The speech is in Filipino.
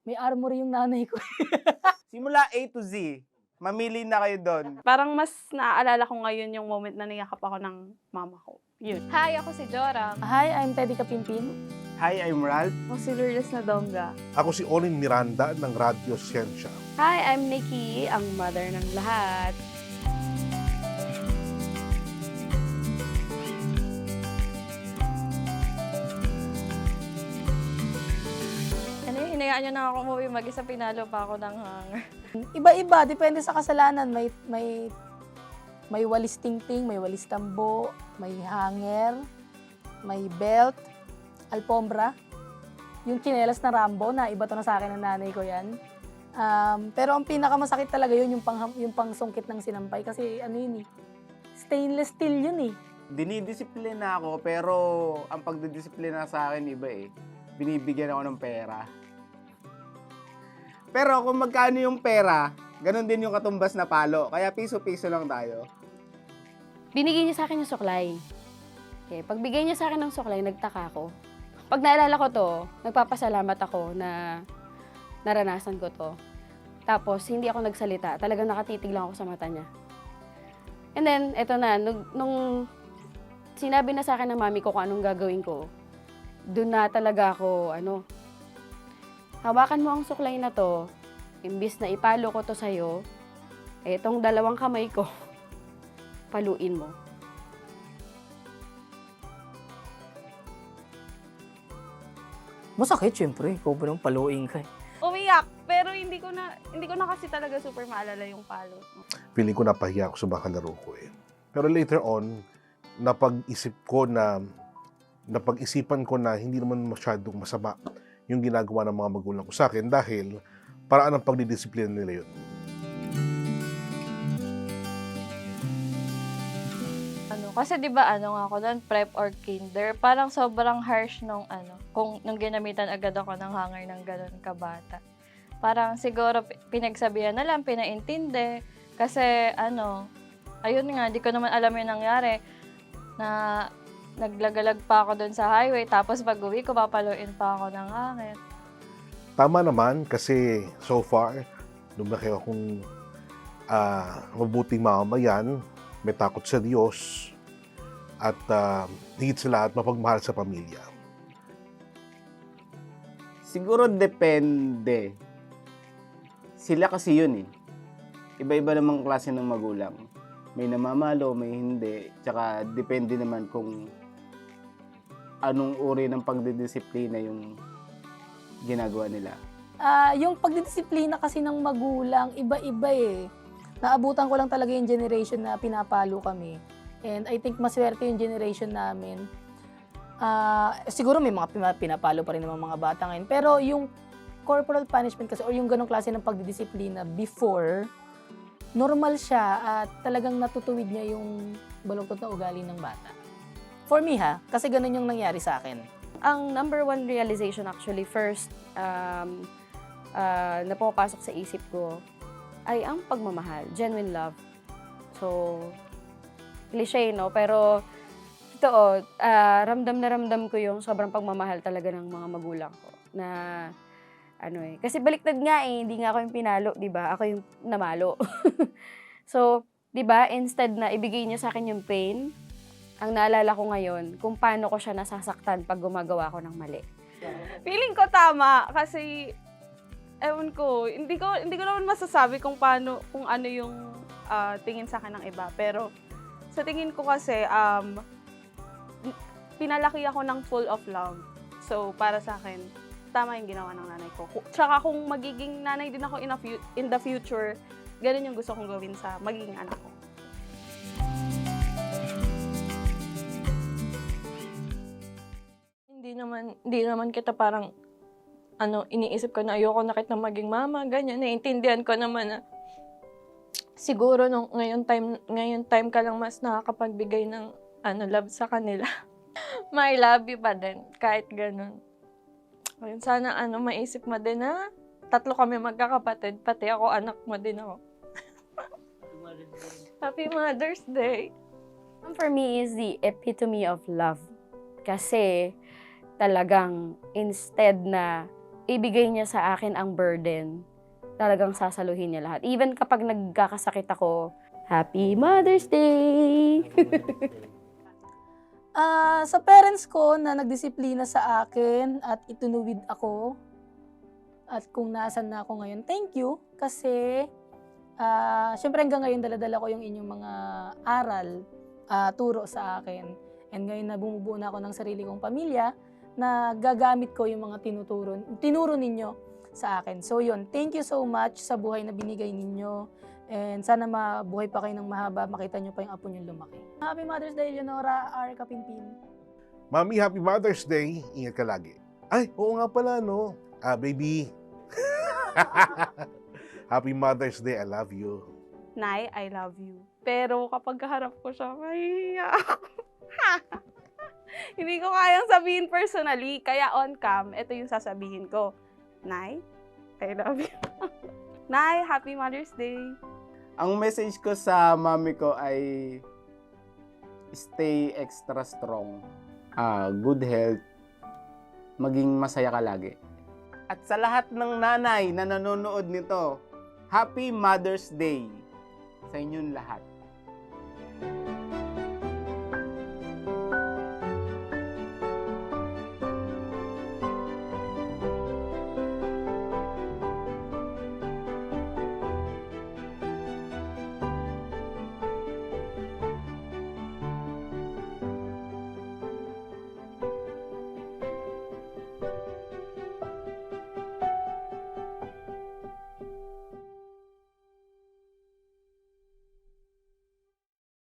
May armory yung nanay ko. Simula A to Z, mamili na kayo doon. Parang mas naaalala ko ngayon yung moment na niyakap ako ng mama ko. Yun. Hi, ako si Joram. Hi, I'm Teddy Kapimpin. Hi, I'm Ralph. Ako si Lourdes na Dongga. Ako si Olin Miranda ng Radyo Siyensya. Hi, I'm Nikki, ang mother ng lahat. Hinayaan nyo na ako umuwi mag-isa, pinalo pa ako ng hanger. Iba-iba, depende sa kasalanan. May, may, may walis tingting, may walis tambo, may hanger, may belt, alpombra. Yung chinelas na Rambo, na iba to na sa akin ng nanay ko yan. Um, pero ang pinakamasakit talaga yun, yung, pang, yung pangsungkit ng sinampay. Kasi ano yun eh, stainless steel yun eh. Dinidisiplina ako, pero ang pagdidisiplina sa akin iba eh. Binibigyan ako ng pera. Pero kung magkano yung pera, ganun din yung katumbas na palo. Kaya piso-piso lang tayo. Binigay niya sa akin yung suklay. Okay, pagbigay niya sa akin ng suklay, nagtaka ako. Pag naalala ko to, nagpapasalamat ako na naranasan ko to. Tapos, hindi ako nagsalita. Talagang nakatitig lang ako sa mata niya. And then, eto na, nung, nung sinabi na sa akin ng mami ko kung anong gagawin ko, doon na talaga ako, ano, hawakan mo ang suklay na to, imbis na ipalo ko to sa'yo, etong dalawang kamay ko, paluin mo. Masakit syempre, ikaw ba nung paluin ka eh. Umiyak, pero hindi ko na hindi ko na kasi talaga super maalala yung palo. Feeling ko napahiya ako sa mga kalaro ko eh. Pero later on, napag-isip ko na napag-isipan ko na hindi naman masyadong masama yung ginagawa ng mga magulang ko sa akin dahil paraan ng pagdidisiplina nila yun. Ano, kasi 'di ba ano nga ako doon prep or kinder, parang sobrang harsh nung ano, kung nung ginamitan agad ako ng hanger ng ganun kabata. Parang siguro pi- pinagsabihan na lang, pinaintindi kasi ano, ayun nga, di ko naman alam yung nangyari na naglagalag pa ako doon sa highway tapos pag uwi ko papaluin pa ako ng hangin. Tama naman kasi so far, lumaki akong ah, mabuting mamamayan, may takot sa Diyos, at ah, higit sa lahat, mapagmahal sa pamilya. Siguro depende. Sila kasi yun eh. Iba-iba namang klase ng magulang. May namamalo, may hindi. Tsaka depende naman kung anong uri ng pagdidisiplina yung ginagawa nila. Ah, yung pagdidisiplina kasi ng magulang, iba-iba eh. Naabutan ko lang talaga yung generation na pinapalo kami. And I think maswerte yung generation namin. Ah, siguro may mga pina- pinapalo pa rin ng mga bata ngayon. Pero yung corporal punishment kasi or yung ganong klase ng pagdidisiplina before, normal siya at talagang natutuwid niya yung baluktot na ugali ng bata. For me ha, kasi ganun yung nangyari sa akin. ang number one realization actually first um, uh, na pumapasok sa isip ko ay ang pagmamahal, genuine love. So, cliche, no? Pero, totoo, ah, ramdam na ramdam ko yung sobrang pagmamahal talaga ng mga magulang ko. Na, ano eh. Kasi baliktad nga eh, hindi nga ako yung pinalo, di ba? Ako yung namalo. so, di ba, instead na ibigay niya sa akin yung pain, ang naalala ko ngayon, kung paano ko siya nasasaktan pag gumagawa ko ng mali. Feeling ko tama kasi ewan ko, hindi ko hindi ko naman masasabi kung paano kung ano yung ah, tingin sa akin ng iba, pero sa tingin ko kasi um pinalaki ako ng full of love. So para sa akin, tama yung ginawa ng nanay ko. Tsaka kung magiging nanay din ako in, a fu- in the future, ganun yung gusto kong gawin sa magiging anak ko. Naman, hindi naman kita parang, ano, iniisip ko na ayoko na kita maging mama, ganyan. Naiintindihan ko naman na siguro nung ngayon time, ngayon time ka lang mas nakakapagbigay ng ano, love sa kanila. My love you pa din, kahit ganun. Ayun, sana ano, maisip mo din na tatlo kami magkakapatid, pati ako, anak mo din ako. Happy Mother's Day! For me is the epitome of love. Kasi talagang instead na ibigay niya sa akin ang burden, talagang sasaluhin niya lahat. Even kapag nagkakasakit ako, Happy Mother's Day! Ah, sa parents ko na nagdisiplina sa akin at itunuwid ako at kung nasan na ako ngayon, thank you kasi ah syempre hanggang ngayon daladala ko yung inyong mga aral, ah, turo sa akin. And ngayon na bumubuo na ako ng sarili kong pamilya, na gagamit ko yung mga tinuturo, tinuro ninyo sa akin. So yun, thank you so much sa buhay na binigay ninyo. And sana mabuhay pa kayo ng mahaba, makita nyo pa yung apo nyo lumaki. Happy Mother's Day, Leonora R. Kapinpin. Mami, Happy Mother's Day. Ingat ka lagi. Ay, oo nga pala, no? Ah, baby. Happy Mother's Day. I love you. Nay, I love you. Pero kapag kaharap ko siya, mahihiya ako. Hindi ko kayang sabihin personally, kaya on cam, ito yung sasabihin ko. Nay, I love you. Nay, Happy Mother's Day. Ang message ko sa mami ko ay stay extra strong. Ah, good health. Maging masaya ka lagi. At sa lahat ng nanay na nanonood nito, Happy Mother's Day sa inyong lahat.